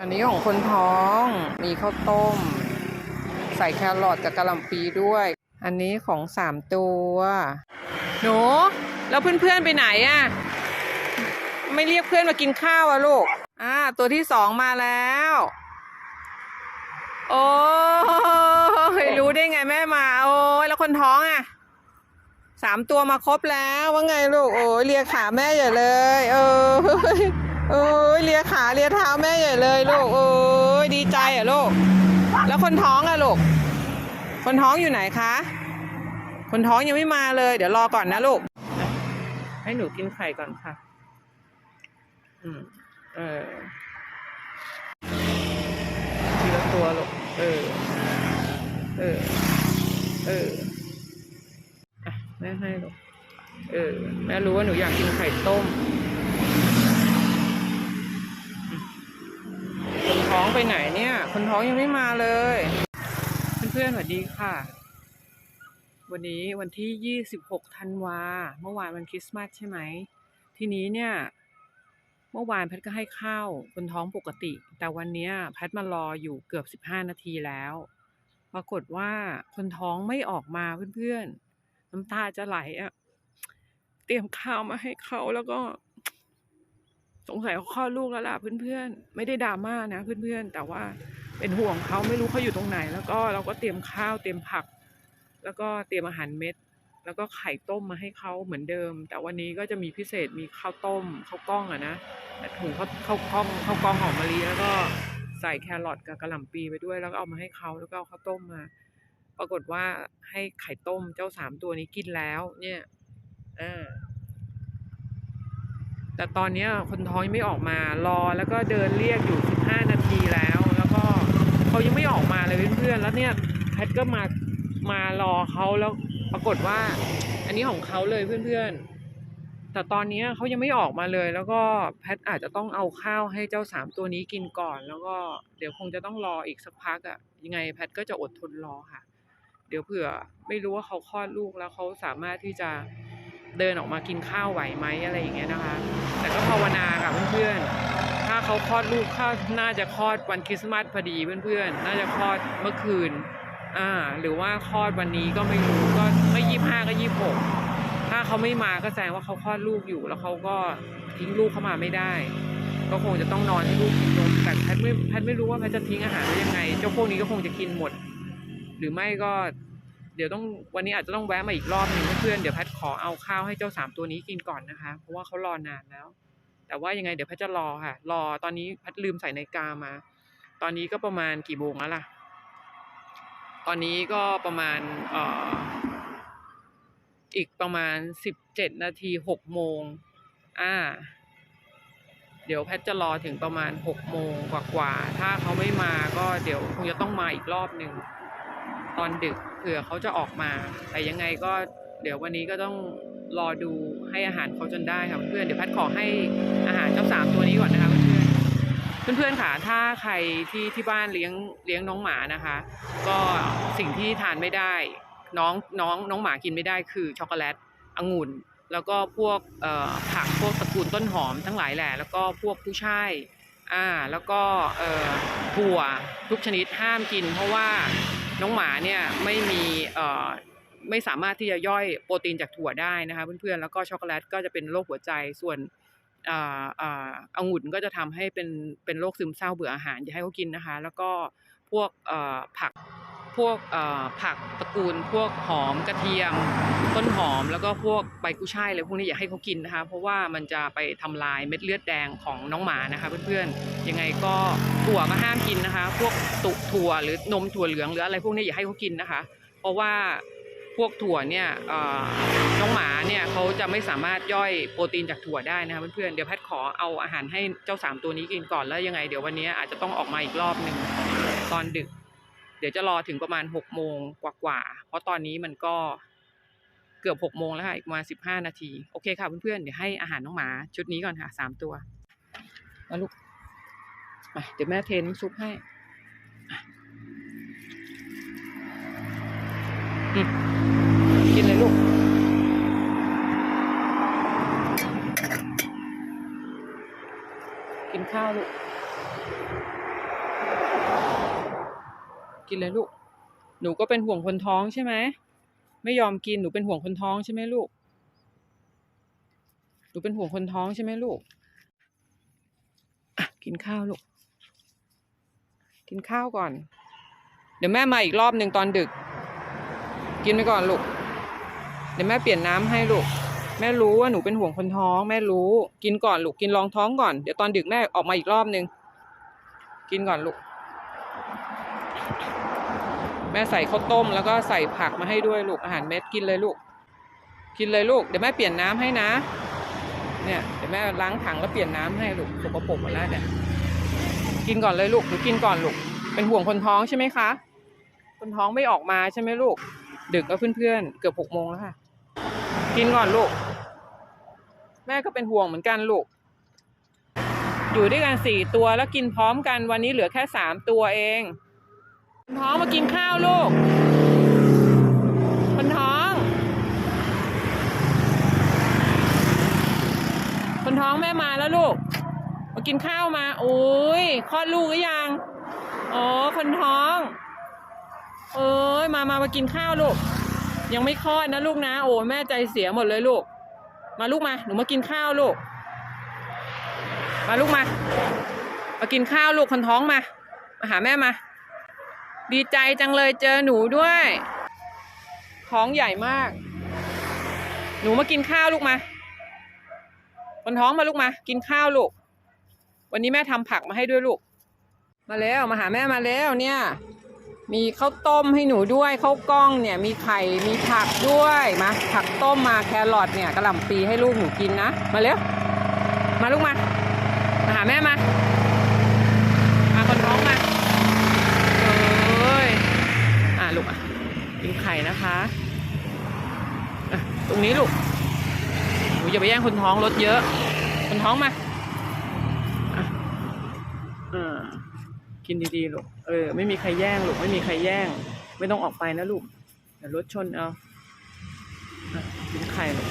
อันนี้ของคนท้อง มีข้าวต้ม ใส่แครอทกับกะหล่ำปีด้วย อันนี้ของสามตัวหนูแล้วเพื่อนๆไปไหนอะไม่เรียกเพื่อนมากินข้าวอะลูก อ่า ตัวที่สองมาแล้ว โอ้ยรู้ได้ไงแม่มา โอ้ยแล้วคนท้องอะสามตัวมาครบแล้วว่าไงลูก โอ้ยเลียขาแม่ใหญ่เลย เออ โอ้ยเลียขาเลียเท้าแม่ใหญ่เลยลูกโอ้ยดีใจอะลูก แล้วคนท้องอะลูก คนท้องอยู่ไหนคะ คนท้องยังไม่มาเลย เดี๋ยวรอก่อนนะลูก ให้หนูกินไข่ก่อนค่ะ อืม เออทีละตัวลูก เออ เออ เอออะแม่ให้ลูก เออ แม่รู้ว่าหนูอยากกินไข่ต้ม ไปไหนเนี่ย คนท้องยังไม่มาเลย เพื่อนๆสวัสดีค่ะ วันนี้วันที่ 26ธันวา เมื่อวานวันคริสต์มาสใช่ไหม ทีนี้เนี่ย เมื่อวานแพทก็ให้ข้าวคนท้องปกติ แต่วันนี้แพทมารออยู่เกือบ 15 นาทีแล้ว ปรากฏว่าคนท้องไม่ออกมาเพื่อนๆ น้ำตาจะไหลอะ เตรียมข้าวมาให้เขาแล้วก็ สงสัยเขาคลอดลูกแล้วล่ะเพื่อนๆ ไม่ได้ดราม่านะเพื่อนๆ แต่ว่าเป็นห่วงเขาไม่รู้เขาอยู่ตรงไหน แล้วก็เราก็เตรียมข้าวเตรียมผัก แล้วก็เตรียมอาหารเม็ด แล้วก็ไข่ต้มมาให้เขาเหมือนเดิม แต่วันนี้ก็จะมีพิเศษมีข้าวต้มข้าวกล้องอะนะถุงข้าวข้าวกล้องข้าวกล้องหอมมะลิแล้วก็ใส่แครอทกับกะหล่ำปีไปด้วย แล้วก็เอามาให้เขาแล้วก็เอาข้าวต้มมา ปรากฏว่าให้ไข่ต้มเจ้าสามตัวนี้กินแล้ว เนี่ยอ่า แต่ตอนนี้คนท้องยังไม่ออกมารอแล้วก็เดินเรียกอยู่สิบห้านาทีแล้ว แล้วก็เขายังไม่ออกมาเลยเพื่อนๆแล้วเนี่ยแพทก็มามารอเขาแล้วปรากฏว่า อันนี้ของเขาเลยเพื่อนๆ แต่ตอนนี้เขายังไม่ออกมาเลย แล้วก็แพทอาจจะต้องเอาข้าวให้เจ้าสามตัวนี้กินก่อน แล้วก็เดี๋ยวคงจะต้องรออีกสักพักอะ่ะยังไงแพทก็จะอดทนรอค่ะ เดี๋ยวเผื่อไม่รู้ว่าเขาคลอดลูกแล้วเขาสามารถที่จะ เดินออกมากินข้าวไหวไหมอะไรอย่างเงี้ยนะคะ แต่ก็ภาวนาค่ะเพื่อนๆ ถ้าเขาคลอดลูกข้าน่าจะคลอดวันคริสต์มาสพอดีเพื่อนๆ น่าจะคลอดเมื่อคืน อ่า หรือว่าคลอดวันนี้ก็ไม่รู้ ก็ไม่ยี่ห้าก็ยี่หกถ้าเขาไม่มาก็แสดงว่าเขาคลอดลูกอยู่ แล้วเขาก็ทิ้งลูกเข้ามาไม่ได้ ก็คงจะต้องนอนให้ลูกกินนม แต่แพทไม่แพทไม่รู้ว่าแพทจะทิ้งอาหารไว้ยังไง เจ้าพวกนี้ก็คงจะกินหมด หรือไม่ก็ เดี๋ยวต้องวันนี้อาจจะต้องแวะมาอีกรอบหนึ่งเพื่อนเดี๋ยวแพทขอเอาข้าวให้เจ้าสามตัวนี้กินก่อนนะคะ เพราะว่าเขารอนานแล้ว แต่ว่ายังไงเดี๋ยวแพทจะรอค่ะ รอตอนนี้แพทลืมใส่นาฬิกามา ตอนนี้ก็ประมาณกี่โมงแล้วล่ะ ตอนนี้ก็ประมาณเอ่ออีกประมาณสิบเจ็ดนาทีหกโมงอ่า เดี๋ยวแพทจะรอถึงประมาณหกโมงกว่าๆถ้าเขาไม่มาก็เดี๋ยวคงจะต้องมาอีกรอบหนึ่งตอนดึก เผื่อเขาจะออกมา แต่ยังไงก็เดี๋ยววันนี้ก็ต้องรอดูให้อาหารเขาจนได้ค่ะเพื่อนเดี๋ยวพทย์ขอให้อาหารเจ้าสามตัวนี้ก่อนนะคะเพื่อนเพื่อนๆค่ะถ้าใครที่ที่บ้านเลี้ยงเลี้ยงน้องหมานะคะ ก็สิ่งที่ทานไม่ได้ น้องน้องน้องหมากินไม่ได้คือช็อกโกแลตองุ่น แล้วก็พวกผักพวกตระกูลต้นหอมทั้งหลายแหละแล้วก็พวกผู้ช่ายอ่าแล้วก็ถั่วทุกชนิดห้ามกิน เพราะว่า น้องหมาเนี่ยไม่มีเอ่อไม่สามารถที่จะย่อยโปรตีนจากถั่วได้นะคะเพื่อนๆแล้วก็ช็อกโกแลตก็จะเป็นโรคหัวใจส่วนอ่าอ่าองุ่นก็จะทำให้เป็นเป็นโรคซึมเศร้าเบื่ออาหารอย่าให้เขากินนะคะ แล้วก็ พวกผักพวกผักตระกูล พวกหอมกระเทียมต้นหอมแล้วก็พวกใบกุ้ยช่ายอะไรพวกนี้อย่าให้เขากินนะคะ เพราะว่ามันจะไปทำลายเม็ดเลือดแดงของน้องหมานะคะเพื่อนๆยังไงก็ถั่วก็ห้ามกินนะคะ พวกตุถั่วหรือนมถั่วเหลืองหรืออะไรพวกนี้อย่าให้เขากินนะคะ เพราะว่าพวกถั่วเนี่ยน้องหมาเนี่ยเขาจะไม่สามารถย่อยโปรตีนจากถั่วได้นะคะเพื่อนๆเดี๋ยวแพทย์ขอเอาอาหารให้เจ้าสามตัวนี้กินก่อนแล้วยังไง เดี๋ยววันนี้อาจจะต้องออกมาอีกรอบหนึ่ง ตอนดึก เดี๋ยวจะรอถึงประมาณหกโมงกว่าๆเพราะตอนนี้มันก็เกือบหกโมงแล้วค่ะอีกประมาณสิบห้านาทีโอเคค่ะเพื่อนๆเดี๋ยวให้อาหารน้องหมาชุดนี้ก่อนค่ะสามตัวมาลูกมาเดี๋ยวแม่เทน้ำซุปให้กินเลยลูกกินข้าวลูก กินเลยลูก หนูก็เป็นห่วงคนท้องใช่ไหม ไม่ยอมกิน หนูเป็นห่วงคนท้องใช่ไหมลูก หนูเป็นห่วงคนท้องใช่ไหมลูก กินข้าวลูก กินข้าวก่อน เดี๋ยวแม่มาอีกรอบหนึ่งตอนดึก กินไปก่อนลูก เดี๋ยวแม่เปลี่ยนน้ำให้ลูก แม่รู้ว่าหนูเป็นห่วงคนท้อง แม่รู้ กินก่อนลูก กินรองท้องก่อน เดี๋ยวตอนดึกแม่ออกมาอีกรอบหนึ่ง กินก่อนลูก แม่ใส่ข้าวต้มแล้วก็ใส่ผักมาให้ด้วยลูกอาหารเม็ดกินเลยลูก กินเลยลูกเดี๋ยวแม่เปลี่ยนน้ำให้นะ เนี่ยเดี๋ยวแม่ล้างถังแล้วเปลี่ยนน้ำให้ลูกสกปรกหมดแล้วเนี่ยกินก่อนเลยลูกหนูกินก่อนลูก เป็นห่วงคนท้องใช่ไหมคะ คนท้องไม่ออกมาใช่ไหมลูก ดึกแล้วเพื่อนๆเกือบหกโมงแล้วค่ะ กินก่อนลูก แม่ก็เป็นห่วงเหมือนกันลูก อยู่ด้วยกันสี่ตัวแล้วกินพร้อมกันวันนี้เหลือแค่สามตัวเอง ท้องมากินข้าวลูกคนท้องคนท้องแม่มาแล้วลูก มากินข้าวมา โอ้ยคลอดลูกหรือยัง อ๋อ คนท้อง เอ้ย มามามากินข้าวลูก ยังไม่คลอดนะลูกนะ โอ้แม่ใจเสียหมดเลยลูก มาลูกมา หนูมากินข้าวลูก มาลูกมา มากินข้าวลูกคนท้องมา มาหาแม่มา ดีใจจังเลยเจอหนูด้วย ท้องใหญ่มาก หนูมากินข้าวลูกมา คนท้องมาลูกมา กินข้าวลูก วันนี้แม่ทำผักมาให้ด้วยลูก มาแล้วมาหาแม่มาแล้วเนี่ย มีข้าวต้มให้หนูด้วยข้าวกล้องเนี่ย มีไข่มีผักด้วยมาผักต้มมาแครอทเนี่ยกระหล่ำปีให้ลูกหนูกินนะ มาเร็วมาลูกมา มาหาแม่มาคนท้องมาเอ้ยอะลูกอะ กินไข่นะคะะตรงนี้ลูกหนูอย่าไปแย่งคนท้องรถเยอะ คนท้องมาอะอ่ากินดีๆลูก เออ ไม่มีใครแย่งลูก ไม่มีใครแย่ง ไม่ต้องออกไปนะลูก เดี๋ยวรถชนเอาอะกินไข่ลูก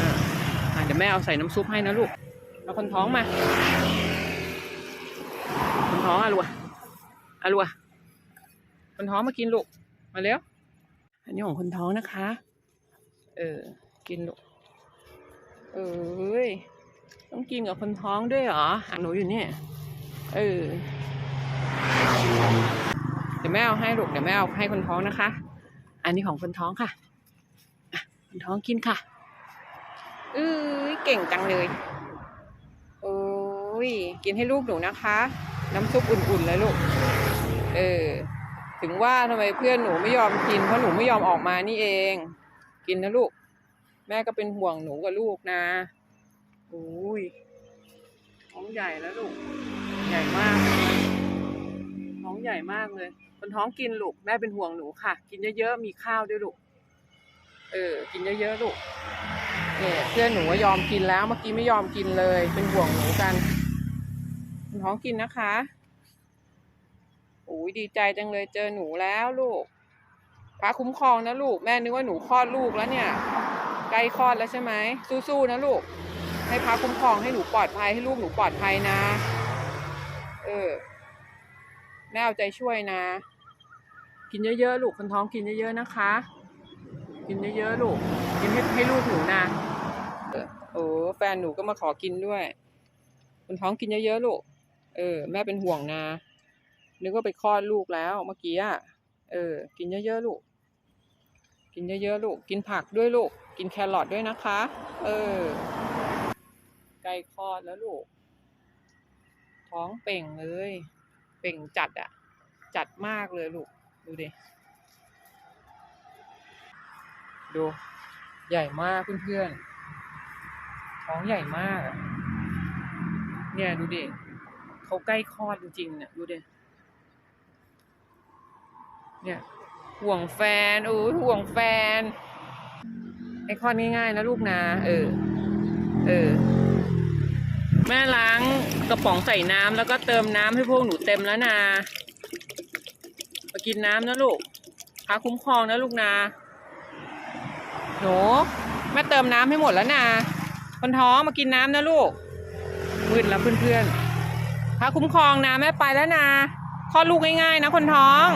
อะอะเดี๋ยวแม่เอาใส่น้ำซุปให้นะลูกเอาคนท้องมา คนท้องอะลูกอะลูกคนท้องมากินลูก มาเร็ว อันนี้ของคนท้องนะคะ เออ กินลูก เอ้ย ต้องกินกับคนท้องด้วยเหรอหาหนูอยู่เนี่ย เออ เดี๋ยวแม่เอาให้ลูก เดี๋ยวแม่เอาให้คนท้องนะคะ อันนี้ของคนท้องค่ะอะคนท้องกินค่ะ เอ้ย เก่งจังเลยโอ้ย กินให้ลูกหนูนะคะ น้ำซุปอุ่นๆเลยลูก เออ ถึงว่าทำไมเพื่อนหนูไม่ยอมกิน เพราะหนูไม่ยอมออกมานี่เอง กินนะลูก แม่ก็เป็นห่วงหนูกับลูกนะโอ้ยท้องใหญ่แล้วลูก ใหญ่มากเลยท้องใหญ่มากเลยคนท้องกินลูก แม่เป็นห่วงหนูค่ะ กินเยอะๆ มีข้าวด้วยลูก เออ กินเยอะๆลูกเนี่ยเพื่อนหนูว่ายอมกินแล้ว เมื่อกี้ไม่ยอมกินเลย เป็นห่วงหนูกันคนท้องกินนะคะ อ้ยดีใจจังเลยเจอหนูแล้วลูกพระคุ้มครองนะลูก แม่นึกว่าหนูคลอดลูกแล้วเนี่ยใกล้คลอดแล้วใช่ไหมสู้ๆนะลูก ให้พระคุ้มครองให้หนูปลอดภัยให้ลูกหนูปลอดภัยนะ เออแม่เอาใจช่วยนะ กินเยอะๆลูกคนท้องกินเยอะๆนะคะ กินเยอะๆลูกกินให้ให้ลูกหนูนะเออโอ้แฟนหนูก็มาขอกินด้วยคนท้องกินเยอะๆลูก เออ แม่เป็นห่วงนะ นึกว่าไปคลอดลูกแล้วเมื่อกี้อะเออ กินเยอะๆลูก กินเยอะๆลูก กินผักด้วยลูก กินแครอทด้วยนะคะ เออ ใกล้คลอดแล้วลูก ท้องเป่งเลย เป่งจัดอะจัดมากเลยลูก ดูดิ ดู ใหญ่มากเพื่อนๆ ท้องใหญ่มาก เนี่ยดูดิเขาใกล้คลอดจริงๆเนี่ยดูดิ เนี่ยห่วงแฟนโอ้ยห่วงแฟนให้คอดง่ายๆนะลูกนะเออ เออ แม่ล้างกระป๋องใส่น้ำแล้วก็เติมน้ำให้พวกหนูเต็มแล้วนะมากินน้ำนะลูกพาคุ้มครองนะลูกนะหนูแม่เติมน้ำให้หมดแล้วนะคนท้องมากินน้ำนะลูกมืดแล้วเพื่อนๆพาคุ้มครองนะแม่ไปแล้วนะคลอดลูกง่ายๆนะคนท้อง